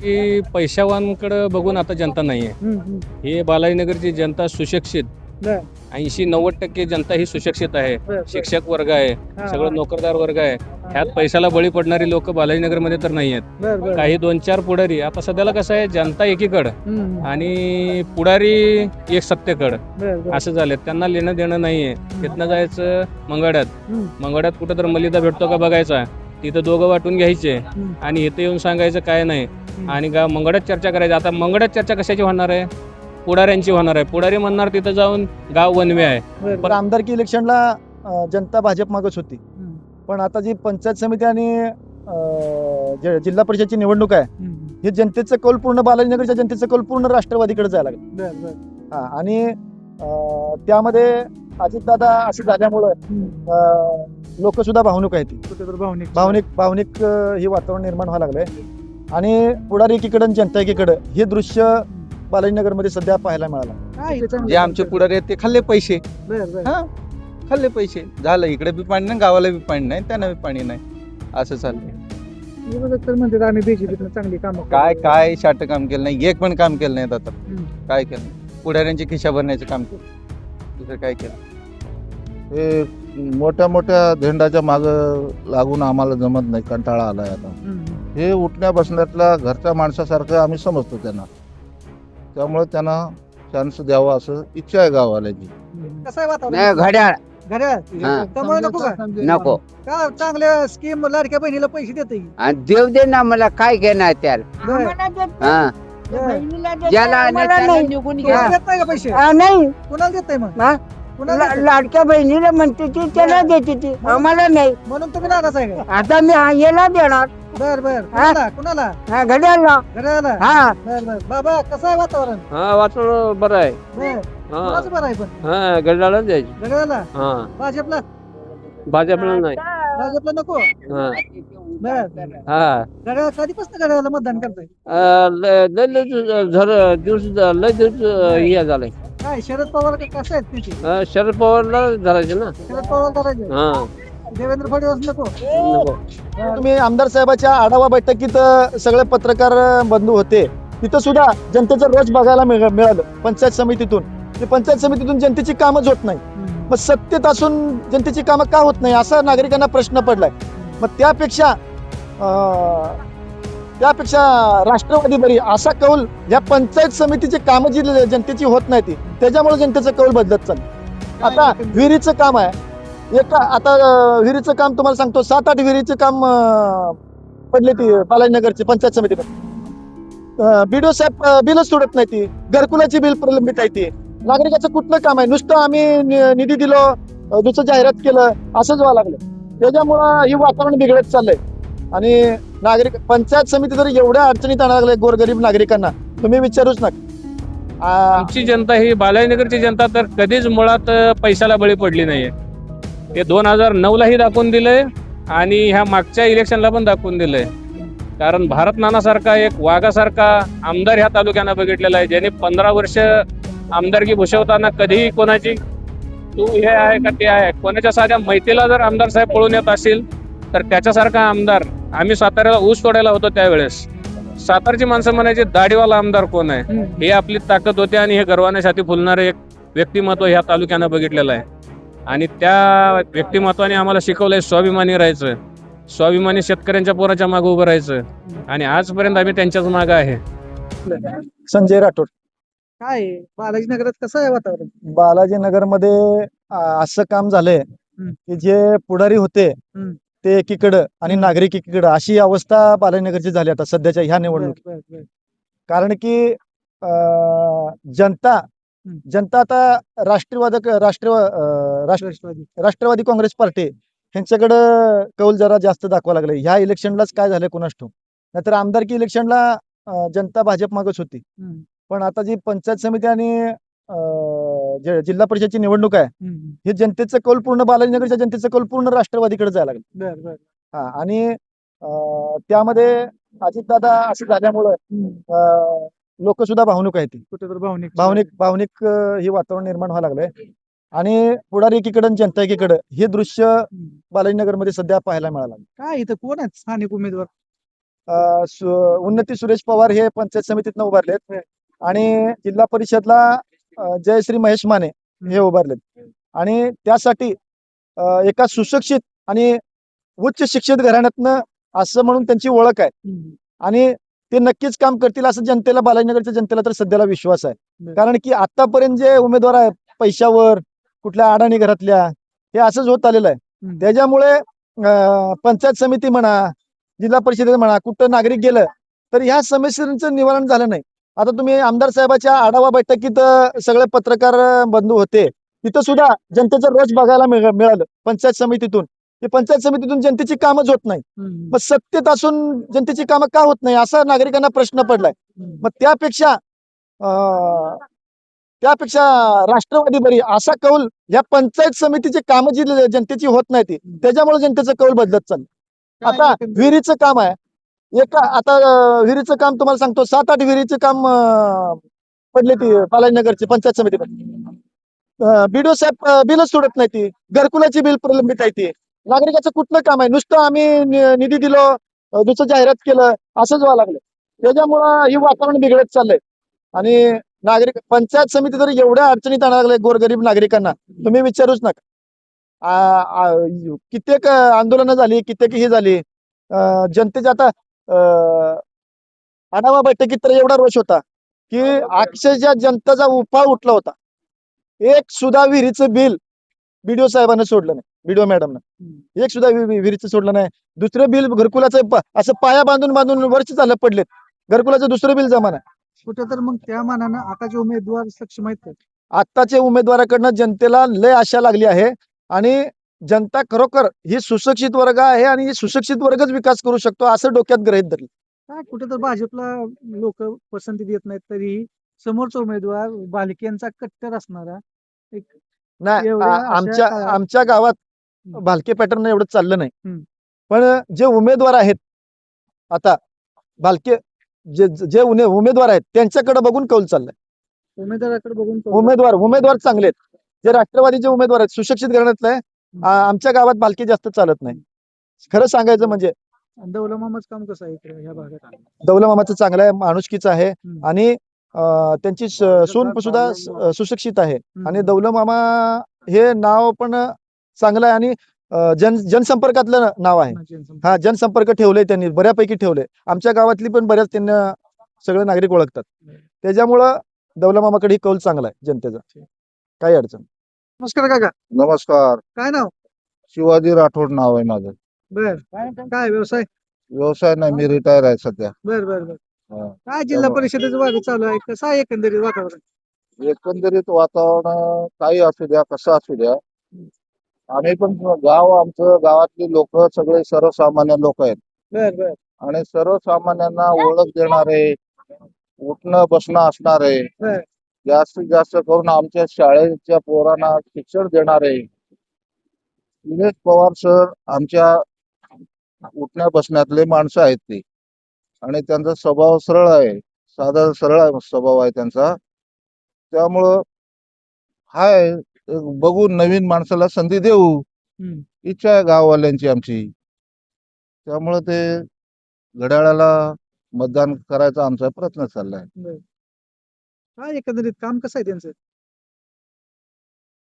की पैशावांकडे बघून आता जनता नाही आहे. हे बालाजीनगरची जनता सुशिक्षित. ऐंशी नव्वद टक्के जनता ही सुशिक्षित आहे. शिक्षक वर्ग आहे. सगळं. नोकरदार वर्ग आहे. ह्यात पैशाला बळी पडणारी लोक बालाजीनगरमध्ये तर नाही आहेत. काही दोन चार पुढारी आता सध्याला कसं आहे जनता एकीकडं आणि पुढारी एक सत्तेकडं. असं झालं त्यांना लेणं देणं नाहीये. तिथनं जायचं मंगळ्यात. मंगळ्यात कुठं तर मलिदा भेटतो का बघायचा. तिथं दोघं वाटून घ्यायचे. आणि इथं येऊन सांगायचं काय नाही. आणि गा मंगळ्यात चर्चा करायची. आता मंगळ्यात चर्चा कशाची होणार आहे? पुढाऱ्यांची होणार आहे. पुढारी म्हणणार तिथं जाऊन गाव वनवे आहे. पण. आमदारकी इलेक्शनला जनता भाजप मागच होती. पण आता जी पंचायत समिती आणि जिल्हा परिषदची निवडणूक आहे. हे जनतेचं कौल पूर्ण बालाजीनगरच्या जनतेचं कौल पूर्ण राष्ट्रवादीकडे जायला लागलं. हा, आणि त्यामध्ये अजितदादा असं झाल्यामुळं. लोक सुद्धा भावनिक आहेत भावनिक. भावनिक भावनिक हे वातावरण निर्माण व्हायला लागलंय. आणि पुढारी एकीकडं आणि जनता एकीकडं हे दृश्य बालाजीनगरमध्ये सध्या पाहायला मिळालं जे आमचे पुढारी आहेत ते खाल्ले पैसे. हा खाल्ले पैसे झालं इकडे बी पाणी नाही गावाला बी पाणी नाही त्यांना बी पाणी नाही असं चाललंय विरोधक तर म्हणतात आम्ही बीजेपीतनं चांगली कामं काय. काय शाट काम केलं नाही एक पण काम केलं नाही आता हम्म. काय केलं नाही. पुढाऱ्यांची खिशा भरण्याचं काम केलं दुसरं काय केलं हे मोठ्या मोठ्या झेंडाच्या माग लागून आम्हाला जमत नाही कंटाळा आलाय आता हम्म. हे उठण्या बसण्यातल्या घरच्या माणसासारखं आम्ही समजतो त्यांना. त्यामुळे त्यांना चान्स द्यावा असं इच्छा आहे गाववाल्याची. कसं आहे वातावरण? नाही घड्याळ. घड्याळ? हा. त्यामुळे नको का? नको. का चांगल्या स्कीम लाडक्या बहिणीला पैसे देते आणि देव दे ना मला काय घेणार त्याला? हा. ज्याला आणलं त्याला निघून घ्या. देत नाही का पैसे? नाही. कुणाला देत नाही मग? हा? ला-? लाडक्या बहिणीला म्हणते ती त्याला देते ती. आम्हाला नाही. म्हणून तुम्ही नाराज आहे. का आता मी हा याला देणार. बर बर. कुणाला? कुणाला? हा घड्याळला. घड्याळाला? हा. बर बर. बाबा कसं आहे वातावरण? हा वातावरण बरं आहे. बर. कुणाचं बरं आहे पण? हा गडाला द्यायची. घड्याळाला? हा. भाजपला? भाजपला नाही. भाजपला नको? हा. बर. हा. घड्याळ कधीपासून घड्याळाला मतदान करताय? लय लय दिवस लय दिवस हे झालंय. काय शरद पवार का- कसं आहेत त्याची शरद पवारला धरायचे ना. शरद पवार करायचे हा. देवेंद्र फडणवीस नको. नको. तुम्ही आमदार साहेबाच्या आढावा बैठकीत अ, सगळे पत्रकार अ, बंधू होते. तिथं सुद्धा जनतेचं रोज बघायला मिळ- मिळालं पंचायत समितीतून. ते पंचायत समितीतून जनतेची कामच होत नाही. मग सत्तेत असून जनतेची कामं का होत नाही असा नागरिकांना प्रश्न पडलाय. मग त्यापेक्षा अ, त्यापेक्षा राष्ट्रवादी बरी असा कौल या पंचायत समितीची कामं जी जनतेची होत नाही ती त्याच्यामुळे जनतेचं कौल बदलत चाललं आता विहिरीचं काम आहे. एका आता विहिरीचं काम तुम्हाला सांगतो सात आठ विहिरीचं काम पडले ती बालाजीनगरची पंचायत समितीमध्ये. बीडीओ साहेब बिलच सोडत नाही ती. घरकुलाची बिल प्रलंबित आहे ती. नागरिकाचं कुठलं काम आहे? नुसतं आम्ही निधी दिलो नुसतं जाहिरात केलं असंच व्हावं लागलं. त्याच्यामुळं ही वातावरण बिघडत चाललंय. आणि नागरिक पंचायत समिती जर एवढ्या अडचणीत आणायला लागले गोरगरीब नागरिकांना तुम्ही विचारूच नका. आमची जनता ही बालाजीनगरची जनता तर कधीच मुळात पैशाला बळी पडली नाहीये. ते दोन हजार नऊलाही दाखवून दिलंय आणि ह्या मागच्या इलेक्शनला पण दाखवून दिलंय. कारण भारत नानासारखा एक वाघासारखा आमदार ह्या तालुक्यानं बघितलेला आहे ज्याने पंधरा वर्ष आमदारकी भूषवताना कधीही कोणाची तू हे आहे का ते आहे कोणाच्या साध्या मैत्रीला जर आमदार साहेब पळून येत असेल तर त्याच्यासारखा आमदार आम्ही साताऱ्याला ऊस तोडायला होतो त्यावेळेस सातारची माणसं म्हणायची दाढीवाला आमदार कोण आहे. हे आपली ताकद होते आणि हे गर्वाने छाती फुलणारे एक व्यक्तिमत्व ह्या तालुक्यानं बघितलेलं आहे आणि त्या व्यक्तिमत्वाने आम्हाला शिकवलंय स्वाभिमानी राहायचं स्वाभिमानी शेतकऱ्यांच्या पोराच्या मागे उभं राहायचं आणि आजपर्यंत आम्ही त्यांच्याच मागे आहे संजय राठोड काय? बालाजी नगरात कसं आहे वातावरण बालाजी नगरमध्ये अ, असं काम झालंय. की जे पुढारी होते. ते एकीकडं आणि. नागरिक एकीकडं अशी अवस्था बालाजीनगरची झाली आता सध्याच्या ह्या निवडणुकीत. कारण की जनता जनता आता राष्ट्रवादक राष्ट्र अ, राष्ट्र राष्ट्रवादी राष्ट्रवादी काँग्रेस पार्टी ह्यांच्याकडं कौल जरा जास्त दाखवा लागले ह्या इलेक्शनलाच काय झालं कोणास ठाऊक नाहीतर आमदारकी इलेक्शनला जनता भाजप मागच होती. पण आता जी पंचायत समिती आणि जे जिल्हा परिषदची निवडणूक आहे. हे जनतेचं कौल पूर्ण बालाजीनगरच्या जनतेचं कौल पूर्ण राष्ट्रवादीकडे जायला लागलं. हा आणि त्यामध्ये अजितदादा असं झाल्यामुळं. लोक सुद्धा भावनिक आहेत भावनिक. भावनिक भावनिक हे वातावरण निर्माण व्हायला लागलंय. आणि पुढारी एकीकडं जनता एकीकडं हे दृश्य हम्म. बालाजीनगरमध्ये सध्या पाहायला मिळालं. काय इथं? कोण आहेत स्थानिक उमेदवार? उन्नती सुरेश पवार हे पंचायत समितीतनं उभारलेत. आणि जिल्हा परिषदला जयश्री महेश माने हे उभारलेत. आणि त्यासाठी एका सुशिक्षित आणि उच्च शिक्षित घराण्यातनं असं म्हणून त्यांची ओळख आहे. आणि ते नक्कीच काम करतील असं जनतेला बालाजीनगरच्या जनतेला तर सध्याला विश्वास आहे. कारण की आतापर्यंत जे उमेदवार आहेत पैशावर कुठल्या अडाणी घरातल्या हे असंच होत आलेलं आहे. त्याच्यामुळे पंचायत समिती म्हणा जिल्हा परिषदेत म्हणा कुठं नागरिक गेलं तर ह्या समस्यांचं निवारण झालं नाही. आता तुम्ही आमदार साहेबाच्या आढावा बैठकीत सगळे पत्रकार बंधू होते. तिथं सुद्धा जनतेचं रोष बघायला मिळ- मिळालं पंचायत समितीतून. की पंचायत समितीतून जनतेची कामच होत नाही. मग सत्तेत असून जनतेची कामं का होत नाही असा नागरिकांना प्रश्न पडलाय. मग त्यापेक्षा त्यापेक्षा राष्ट्रवादी बरी असा कौल या पंचायत समितीची कामं जी जनतेची होत नाही ती त्याच्यामुळे जनतेचं कौल बदलत चाललं आता विहिरीचं काम आहे. एका आता विहिरीचं काम तुम्हाला सांगतो. सात आठ विहिरीचं काम पडले ती बालाजीनगरची पंचायत समितीमध्ये बीडो साहेब बिलच सोडत नाही ती. घरकुलाची बिल प्रलंबित आहे ती. नागरिकाचं कुठलं काम आहे? नुसतं आम्ही निधी दिलो दुसरं जाहिरात केलं असंच व्हावं लागलं. त्याच्यामुळं हे वातावरण बिघडत चाललंय. आणि नागरिक पंचायत समिती तर एवढ्या अडचणीत आणायला लागले गोरगरीब नागरिकांना तुम्ही विचारूच नका. कित्येक आंदोलनं झाली कित्येक ही झाली. जनतेच्या आता आढावा बैठकीत तर एवढा रोष होता की अक्षरशः जनतेचा उफाळ उठला होता. एक सुद्धा विहिरीचं बिल बीडीओ साहेबांना सोडलं नाही बीडीओ मॅडमनं. एक सुद्धा विहिरीचं सोडलं नाही. दुसरं बिल घरकुलाचं असं पाया बांधून बांधून वर्ष झालं पडलेत. घरकुलाचं दुसरं बिल जमा नाही. कुठे तर मग त्या मानानं आताचे उमेदवार सक्षम आहेत का? आत्ताच्या उमेदवाराकडनं जनतेला लय आशा लागली आहे. आणि जनता खरोखर ही सुशिक्षित वर्ग आहे आणि ही सुशिक्षित वर्गच विकास करू शकतो असं डोक्यात गृहीत धरलं काय कुठे तर भाजपला लोक पसंती देत नाहीत तरी समोरचा उमेदवार बालिकेंचा कट्टर असणारा एक नाही आमच्या आमच्या गावात. भालके पॅटर्न एवढं चाललं नाही. पण जे उमेदवार आहेत आता भालके जे जे उने- उमेदवार आहेत त्यांच्याकडे बघून कौल चाललाय उमेदवाराकडे बघून उमेदवार उमेदवार चांगले आहेत जे राष्ट्रवादीचे उमेदवार आहेत सुशिक्षित. आ- आमच्या गावात बालकी जास्त चालत नाही. खरं सांगायचं म्हणजे आणि दौला मामाचं काम कसं आहे भागात? चांगलं आहे माणुसकीचं आहे. आणि त्यांची सून सुद्धा सुशिक्षित आहे. आणि दौला मामा हे नाव पण चांगलं आहे आणि जन जनसंपर्कातलं नाव आहे. हा जनसंपर्क ठेवले त्यांनी बऱ्यापैकी ठेवले आमच्या गावातली पण बऱ्याच त्यांना सगळे नागरिक ओळखतात. त्याच्यामुळं दौला मामाकडे ही कौल चांगला आहे जनतेचा. काही अडचण. नमस्कार काका. नमस्कार. काय नाव? शिवाजी राठोड नाव आहे माझं. बर. काय व्यवसाय? व्यवसाय नाही मी रिटायर आहे सध्या. बर बर बर. हा. काय जिल्हा त्यामुळं- परिषदेचं वाद चालू आहे? कसं आहे एकंदरीत वातावरण? एकंदरीत वातावरण काही असू द्या कसं असू द्या. आम्ही पण गाव आमचं गावातली लोक सगळे सर्वसामान्य लोक आहेत. बर बर. आणि सर्वसामान्यांना ओळख देणारे उठणं बसणं असणारे. जास्तीत जास्त करून आमच्या शाळेच्या पोरांना शिक्षण देणारे सुरेश पवार सर आमच्या उठण्या बसण्यातले माणसं आहेत ते. आणि त्यांचा स्वभाव सरळ आहे. साधा सरळ स्वभाव आहे त्यांचा. त्यामुळं हाय बघून नवीन माणसाला संधी देऊ. इच्छा आहे गाववाल्यांची आमची. त्यामुळं ते घड्याळाला मतदान करायचा आमचा प्रयत्न चाललाय. काय एकंदरीत? काम कसं आहे त्यांचं?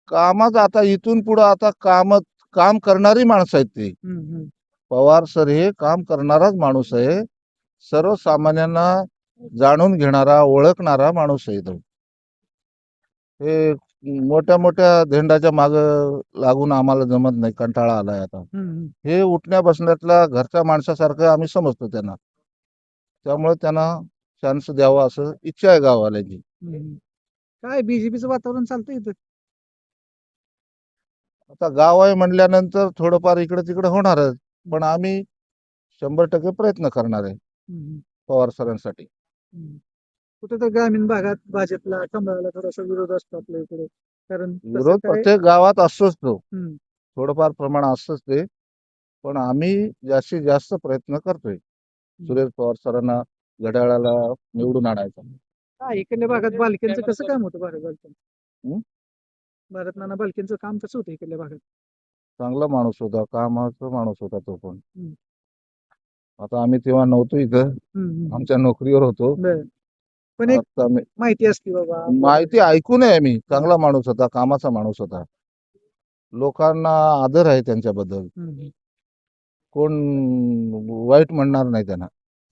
कामात आता इथून पुढं आता काम काम करणारी माणसं आहेत ती. हम्म, हम्म. पवार सर हे काम करणाराच माणूस आहे. सर्वसामान्यांना जाणून घेणारा ओळखणारा माणूस आहे तो. हे मोठ्या मोठ्या धेंडाच्या माग लागून आम्हाला जमत नाही कंटाळा आलाय आता. हम्म, हम्म. हे उठण्या बसण्यातल्या घरच्या माणसासारखं आम्ही समजतो त्यांना. त्यामुळे त्यांना चान्स द्यावा असं इच्छा आहे गाववाल्यांची. हम्म. काय बीजेपीचं वातावरण चालतंय इथं? आता गाव आहे म्हणल्यानंतर थोडंफार इकडे तिकडे होणारच पण आम्ही शंभर टक्के प्रयत्न करणार आहे हम्म, पवार सरांसाठी. हम्म. कुठे तर ग्रामीण भागात भाजपला कमळाला थोडासा विरोध असतो आपल्या इकडे. कारण तसं विरोध काय- प्रत्येक गावात असतोच तो. हम्म. थोडंफार प्रमाण असतंच ते. पण आम्ही जास्तीत जास्त प्रयत्न करतोय. सुरेश पवार सरांना घड्याळाला निवडून आणायचा. इकडल्या भागात बालकेंचं कसं काम होतं भारत बालकेंचं? भारत नाना बालकेंचं काम कसं होतं इकडल्या भागात? चांगला माणूस होता कामाचा माणूस होता तो पण. हम्म. आता आम्ही तेव्हा नव्हतो इथं. हम्म, हम्म. आमच्या नोकरीवर होतो. बरं. पण एक आता माहिती असते बाबा. माहिती ऐकून आहे मी. चांगला माणूस होता कामाचा माणूस होता. लोकांना आदर आहे त्यांच्याबद्दल. हम्म, कोण वाईट म्हणणार नाही त्यांना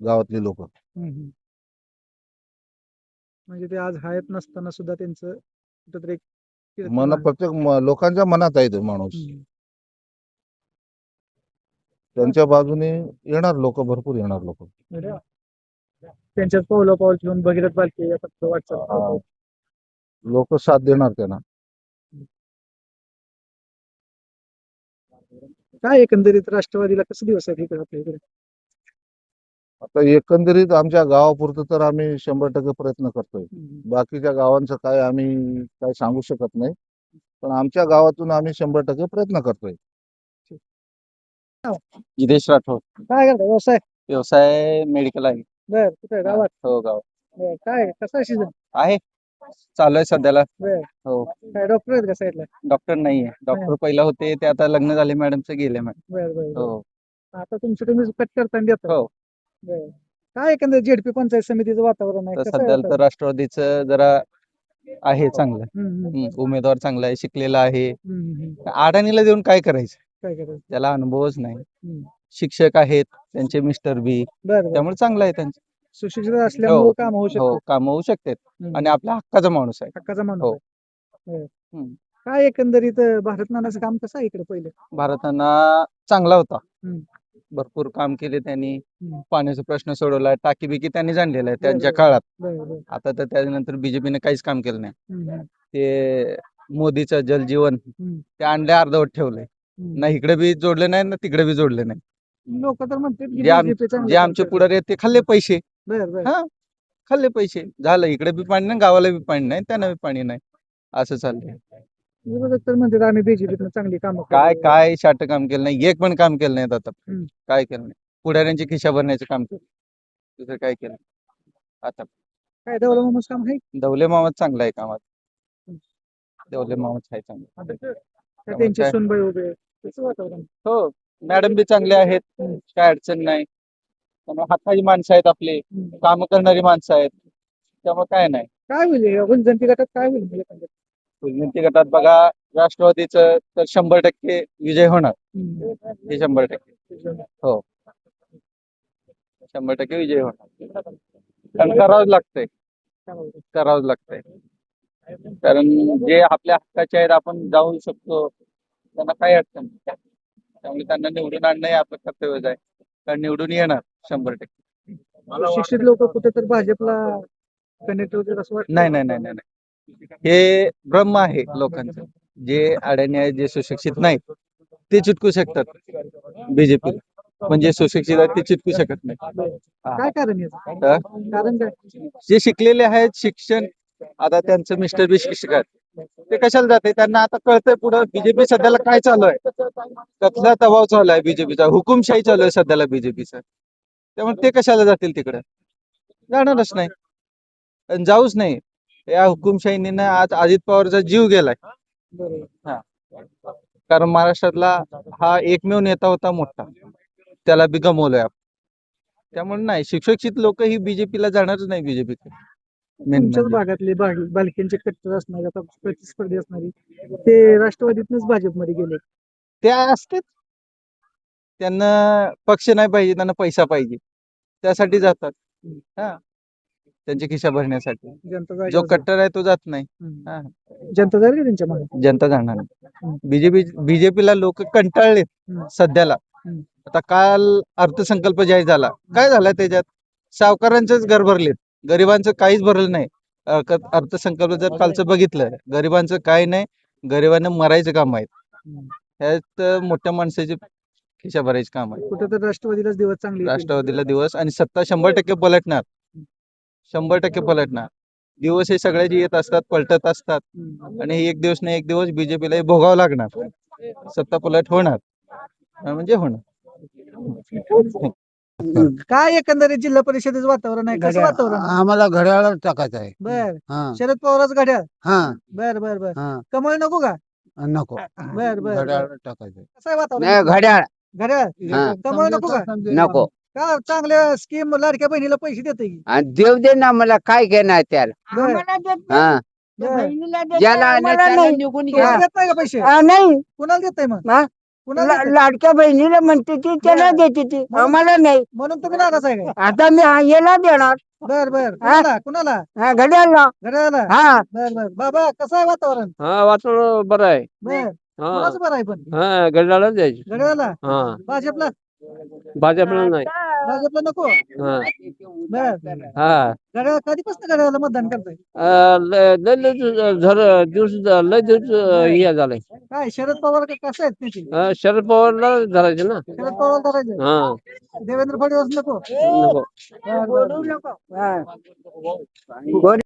गावातली लोक. हम्म, हम्म. म्हणजे ते आज हयात नसताना सुद्धा त्यांचं कुठंतरी एक कीर्तन मन आहे. प्रत्येक म- लोकांच्या मनात आहे तो माणूस. हम्म. त्यांच्या बाजूने येणार लोक भरपूर येणार लोक. त्यांच्यात पावलं पाऊल ठेवून भगीरथ बालके फक्त वाटचाल लोक साथ देणार त्यांना. काय एकंदरीत राष्ट्रवादीला कसं दिवस आहे इकडे आपल्या इकडे? आता एकंदरीत आमच्या गावापुरतं तर आम्ही शंभर टक्के प्रयत्न करतोय. बाकीच्या गावांचं काय आम्ही काय सांगू शकत नाही. पण आमच्या गावातून आम्ही शंभर टक्के प्रयत्न करतोय. जिदेश राठोड. काय करता व्यवसाय? व्यवसाय मेडिकल आहे. बर कुठे गावात? हो गाव बर. काय कसा सीझन? आहे. चालू आहे सध्याला. बर. हो. काय डॉक्टर आहेत का साईडला? डॉक्टर नाहीये. डॉक्टर पहिला होते ते आता लग्न झाले मॅडमचे गेले मॅडम. बर बर बर. हो. आता तुमचं तुम्ही कट करताना देता. हो. बर. काय एकंदर जेडपी पंचायत समितीचं वातावरण आहे तर कसं आहे सध्याला तर वातावरण? राष्ट्रवादीचं जरा आहे चांगलं हम्म, हम्म, हम्म, उमेदवार चांगला आहे शिकलेला आहे हम्म, हम्म. अडाणीला देऊन काय करायचं काय करायचं त्याला अनुभवच नाही हम्म. शिक्षक आहेत त्यांचे मिस्टर बी बर बर त्यामुळे चांगलं आहे त्यांचं सुशिक्षित असल्यामुळे हो, काम होऊ हो शकतं काम होऊ शकतात हम्म. आणि आपल्या हक्काचा माणूस आहे हक्काचा माणूस हो. आहे. बर. हम्म. काय एकंदरीत अं, भारत नानाचं काम कसं आहे इकडे पहिले भारताना चांगला होता हम्म. भरपूर काम केले त्यांनी. पाण्याचा प्रश्न सोडवला टाकी बिकी त्यांनी जाणलेला आहे त्यांच्या. काळात. आता तर त्यानंतर बीजेपीने काहीच काम केलं नाही. हम्म, ते मोदीचं जलजीवन हम्म. ते आणले अर्धवट ठेवलंय. ना इकडे बी जोडले नाही ना तिकडे बी जोडले नाही. लोक तर म्हणतात की जे आम- BJP चांगलं जे काम आमचे करतं. पुढारी आहेत ते खाल्ले पैसे. बर बर. हा खाल्ले पैसे. झालं इकडे बी पाणी नाही गावाला बी पाणी नाही त्यांना बी पाणी नाही. असं चाललंय. विरोधक तर म्हणतात आम्ही बीजेपीतनं चांगली कामं काय. काय शाट काम केलं नाही एक पण काम केलं नाही आता. हम्म. काय केलं नाही. पुढाऱ्यांची खिशा भरण्याचं काम केलं दुसरं काय केलं आता काय दौला माणूस काम आहे? दौले मामाच चांगला आहे कामात. दौले मामाच आहे चांगला. का त्यामुळे त्यांची काय- सुनबाई उभे आहे? कसं वातावरण. हो मॅडम बी चांगले आहेत. काय अडचण नाही. त्यामुळे हाताची माणसं आहेत आपली. काम करणारी माणसं आहेत. त्यामुळे काय नाही. काय होईल या गुंजनती गटात काय होईल? म्हणजे? विनंती गटात बघा राष्ट्रवादीचं तर शंभर टक्के विजय होणार. हे शंभर टक्के. शंभर टक्के विजय होणार. कारण करावंच लागतंय? करावंच लागतंय. कारण जे आपल्या हक्काचे आहेत आपण जाऊ शकतो. त्यांना काही अडचण नाही. त्यामुळे त्यांना निवडून आणणं हे आपलं कर्तव्यच आहे. कारण निवडून येणार शंभर टक्के. शिक्षित लोक कुठेतरी भाजपला कनेक्ट होतील असं नाही नाही नाही नाही. हे ब्रह्म आहे लोकांचं. जे अडाणी आहेत जे सुशिक्षित नाहीत ते चिटकू शकतात बीजेपी म्हणजे सुशिक्षित आहेत ते चिटकू शकत नाही. काय कारण? कारण जे शिकलेले आहेत शिक्षण आता त्यांचं मिस्टर बी शिक्षक आहेत. ते कशाला जाते त्यांना आता कळतंय पुढं बीजेपी सध्याला काय चालू आहे? कसला दबाव चालू आहे बीजेपीचा हुकुमशाही चालू आहे सध्याला बीजेपीचा त्यामुळे ते कशाला जातील तिकडे? जाणारच नाही. जाऊच नाही. या हुकुमशाहीने आज अजित पवारचा जीव गेलाय. बरोबर. कारण महाराष्ट्रातला हा एकमेव नेता होता मोठा. त्याला बी गमवलंय आपण. त्यामुळे नाही शिक्षित लोक ही बीजेपीला जाणारच नाही बीजेपी तुमच्याच भागातले बाल- बालकींचे कट्टर असणारे आता प्रतिस्पर्धी असणारी ते राष्ट्रवादीतनच भाजपमध्ये गेले. ते असतेच त्यांना पक्ष नाही पाहिजे त्यांना पैसा पाहिजे. त्यासाठी जातात. हा. त्यांची खिशा भरण्यासाठी. जनता जो कट्टर आहे तो जात नाही. हा. जनता जाईल का त्यांच्या मागे? जनता जाणार बीजेपी बीजेपीला लोक कंटाळलेत. सध्याला. हम्म. आता काल अर्थसंकल्प जाहीर झाला. काय झालं त्याच्यात? सावकारांचंच घर भरलेत. गरिबांचं काहीच भरलं नाही. अर्थसंकल्प जर कालचं बघितलं गरिबांचं काय नाही. गरिबांना मरायचं काम आहे हम्म. ह्यात मोठ्या माणसाची खिशा भरायची काम आहे कुठं तर राष्ट्रवादीलाच दिवस चांगले येतील. राष्ट्रवादीला दिवस आणि सत्ता शंभर टक्के पलटणार. शंभर टक्के पलटणार. दिवस हे सगळ्याचे येत असतात पलटत असतात. आणि एक दिवस ना एक दिवस बीजेपीला भोगावं लागणार. सत्ता पलट होणार. म्हणजे होणार. काय एकंदरीत जिल्हा परिषदेचं वातावरण आहे? कसं वातावरण? आम्हाला घड्याळावर टाकायचं आहे. बर. हा. शरद पवारच घड्याळ? हा. बर बर बर. हा. कमळ नको का? नको. बर बर. घड्याळावर टाकायचं कसं आहे नाही वातावरण घड्याळ. घड्याळ? हा. कमळ नको का? नको. का चांगल्या स्कीम लाडक्या बहिणीला पैसे देते की? आणि देव दे ना मला काय घेणार त्याला? बर, आम्हाला देत हा. नाही. बहिणीला देत ज्याला नाही, आणि आम्हाला त्याला नाही. निघून तुम्हाला घ्या. देत नाही का पैसे? हा, नाही. कुणाला देत मग? हा? कुणाला ला- देताय? लाडक्या बहिणीला म्हणते ती त्याला देते ती. आम्हाला नाही. म्हणून तुम्ही नाराज आहे आता मी हा याला देणार. बर बर. कुणाला? कुणाला? हा, घड्याळला. घड्याळाला? हा. बर बर. बाबा कसं आहे वातावरण? हा वातावरण बरं आहे. बर. कुणाचं बरं आहे पण? हा गडाला जायची घड्याळाला? हा. भाजपला? भाजपला नाही. भाजपला नको? हा. बर हा. घड्याळ कधीपासून घड्याळाला मतदान करताय? लय दिवस लय दिवस हे झालंय. काय शरद पवार का- कसं आहेत त्याची? शरद पवारला धरायचे ना. शरद पवार करायचं हा. देवेंद्र फडणवीस नको? नको. बर, बर.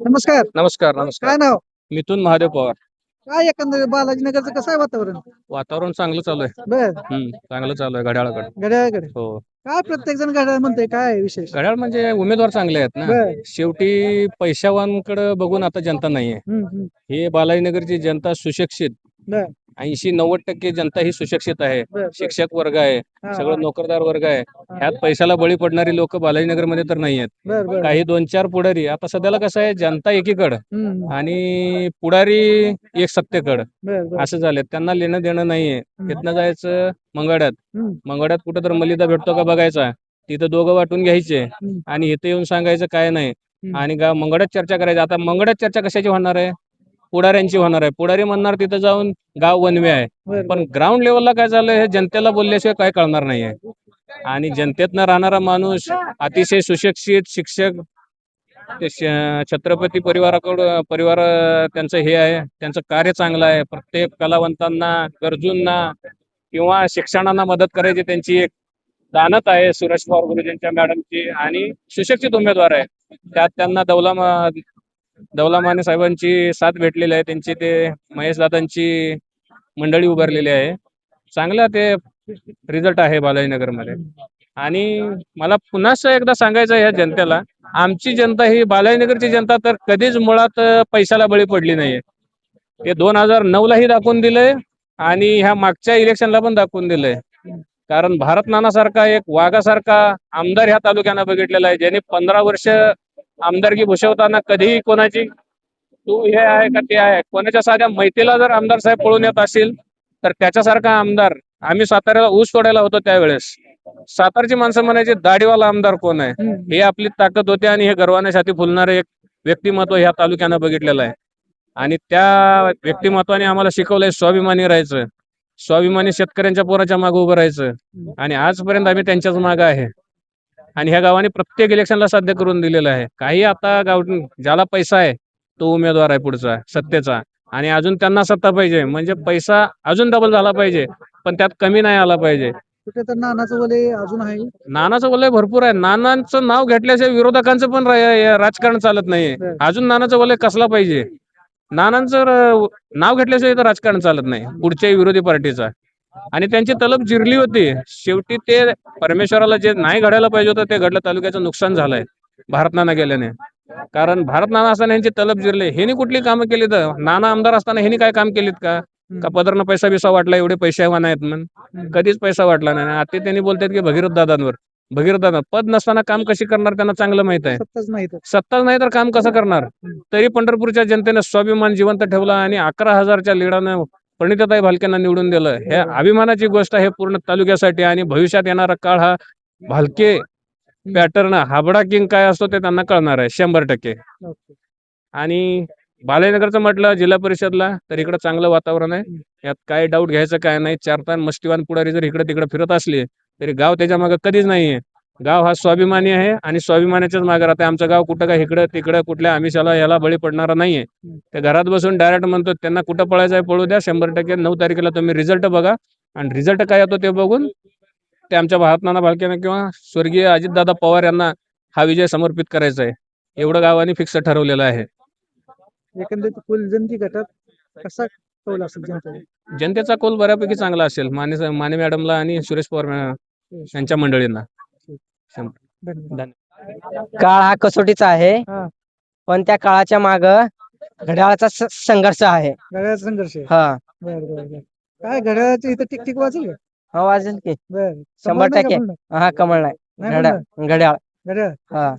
नमस्कार. नमस्कार नमस्कार. काय नाव? मिथून महादेव पवार. काय एकंदरीत बालाजीनगरचं कसं आहे वातावरण? वातावरण चांगलं चालू आहे. बर. हम्म, चांगलं चालू आहे घड्याळाकडे. घड्याळाकडे. हो. काय प्रत्येक जण घड्याळ म्हणते काय आहे विशेष? घड्याळ म्हणजे उमेदवार चांगले आहेत ना. बर. शेवटी पैशावांकडे बघून आता जनता नाहीये. हम्म, हम्म. हे बालाजीनगरची जनता सुशिक्षित. बर. ऐंशी नव्वद टक्के जनता ही सुशिक्षित आहे. बर. शिक्षक वर्ग आहे. हा, सगळं. नोकरदार वर्ग आहे. ह्यात पैशाला बळी पडणारी लोक बालाजीनगरमध्ये तर नाही आहेत. बर बर. काही दोन चार पुढारी. आता सध्याला कसं आहे जनता एकीकडं हम्म, आणि पुढारी एक सत्तेकडं. बर बर. असं झालं त्यांना लेणं देणं नाहीये. तिथनं जायचं मंगळ्यात हम्म. मंगळ्यात कुठं तर मलिदा भेटतो का बघायचा. तिथं दोघं वाटून घ्यायचे. आणि इथं येऊन सांगायचं काय नाही. आणि गा मंगळ्यात चर्चा करायची. आता मंगळ्यात चर्चा कशाची होणार आहे? पुढाऱ्यांची होणार आहे. पुढारी म्हणणार तिथं जाऊन गाव वनवे आहे. पण ग्राउंड लेवलला काय झालं हे जनतेला बोलल्याशिवाय काय कळणार नाहीये. आणि जनतेतनं राहणारा माणूस अतिशय सुशिक्षित शिक्षक छत्रपती परिवाराकडं परिवार त्यांचं हे आहे त्यांचं कार्य चांगलं आहे. प्रत्येक कलावंतांना गरजूंना किंवा शिक्षणांना मदत करायची त्यांची एक दानत आहे सुरेश पवार गुरुजींच्या मॅडमची. आणि सुशिक्षित उमेदवार आहे. त्यात त्यांना दौला दौलामाने साहेबांची साथ भेटलेली आहे. त्यांची ते महेश दादांची मंडळी उभारलेली आहे. चांगला ते रिझल्ट आहे बालाजीनगरमध्ये. आणि मला पुन्हा एकदा सांगायचं या ह्या जनतेला आमची जनता ही बालाजीनगरची जनता तर कधीच मुळात पैशाला बळी पडली नाहीये. ते दोन हजार नऊ लाही दाखवून दिलंय आणि ह्या मागच्या इलेक्शनला पण दाखवून दिलंय. कारण भारत नानासारखा एक वाघासारखा आमदार ह्या तालुक्यानं बघितलेला आहे ज्याने पंधरा वर्ष आमदारकी भूषवताना कधीही कोणाची तू हे आहे का ते आहे. कोणाच्या साध्या मैतीला जर आमदार साहेब पळून येत असेल तर त्याच्यासारखा आमदार आम्ही साताऱ्याला ऊस तोडायला होतो त्यावेळेस. सातारची माणसं म्हणायचे दाढीवाला आमदार कोण आहे. हे आपली ताकद होते आणि हे गर्वाने छाती फुलणारे एक व्यक्तिमत्व ह्या तालुक्यानं बघितलेलं आहे. आणि त्या व्यक्तिमत्वाने आम्हाला शिकवलंय स्वाभिमानी राहायचं. स्वाभिमानी शेतकऱ्यांच्या पोराच्या मागे उभं राहायचं. आणि आजपर्यंत आम्ही त्यांच्याच मागे आहे. आणि ह्या गावाने प्रत्येक इलेक्शनला साध्य करून दिलेलं आहे. काही आता गाव ज्याला पैसा आहे तो उमेदवार आहे पुढचा सत्तेचा. आणि अजून त्यांना सत्ता पाहिजे. म्हणजे पैसा अजून डबल झाला पाहिजे पण त्यात कमी नाही आला पाहिजे. तर नानाचं वले अजून आहे. नानाचं वलय भरपूर आहे. नानांचं नाव घेतल्याशिवाय विरोधकांचं पण राजकारण चालत नाहीये. बरं. अजून नानाचं वलय कसला पाहिजे? नानांचं नाव घेतल्याशिवाय तर राजकारण चालत नाही. पुढच्या विरोधी पार्टीचा. आणि त्यांची तलब जिरली होती. शेवटी ते परमेश्वराला जे नाही घडायला पाहिजे होतं ते घडलं. तालुक्याचं नुकसान झालंय भारत नाना गेल्याने. कारण भारत नाना असताना यांची तलब जिरले. ह्यांनी कुठली कामं केली तर? नाना आमदार असताना ह्यांनी काय काम केलीत का? का पदरनं पैसा बिसा वाटला? एवढे पैसे नाहीत म्हणून कधीच पैसा वाटला नाही. आता त्यांनी बोलतात की भगीरथ दादांवर. भगीरथ दादा पद नसताना काम कशी करणार त्यांना चांगलं माहीत आहे. सत्ताच नाही तर काम कसं करणार? तरी पंढरपूरच्या जनतेने स्वाभिमान जिवंत ठेवला आणि अकरा हजारच्या लीडानं प्रणिताताई भालकेंना निवडून दिलं. हे अभिमानाची गोष्ट आहे पूर्ण तालुक्यासाठी आणि भविष्यात येणारा काळ हा भालके पॅटर्न हाबडा किंग काय असतो ते त्यांना कळणार आहे शंभर टक्के. आणि बालाजीनगरचं म्हटलं जिल्हा परिषदला तर इकडं चांगलं वातावरण आहे. यात काय डाऊट घ्यायचं काय नाही. चार तान मस्तीवान पुढारी जर इकडे तिकडे फिरत असले तरी गाव त्याच्यामागे कधीच नाहीये. गाव हा स्वाभिमानी आहे आणि स्वाभिमानाच्याच मागे राहते आमचं गाव कुठं काय इकडं तिकडं कुठल्या आमिषाला याला बळी पडणारा नाहीये. ते घरात बसून डायरेक्ट म्हणतो त्यांना कुठं पळायचं आहे पळू द्या शंभर टक्के नऊ तारखेला तुम्ही रिझल्ट बघा. आणि रिझल्ट काय येतो ते बघून ते आमच्या महात्माना भालकेनं किंवा स्वर्गीय अजितदादा पवार यांना हा विजय समर्पित करायचा आहे. एवढं गावाने फिक्स ठरवलेलं आहे. एकंदरीत फुलजंती गटात कसा कौल असेल जनतेचा? कौल बऱ्यापैकी चांगला असेल. माने माने मॅडमला आणि सुरेश पवार यांच्या मंडळींना. काळ हा कसोटीचा आहे हा. पण त्या काळाच्या माग घड्याळाचा स- संघर्ष आहे. घड्याळाचा संघर्ष आहे. हा. बर बर बर. काय घड्याळाची इथं टिक टिक वाजेल का? हो वाजेल की. बर. शंभर टक्के? हा कमळ नाही? घड्याळ घड्याळ. घड्याळ. हा.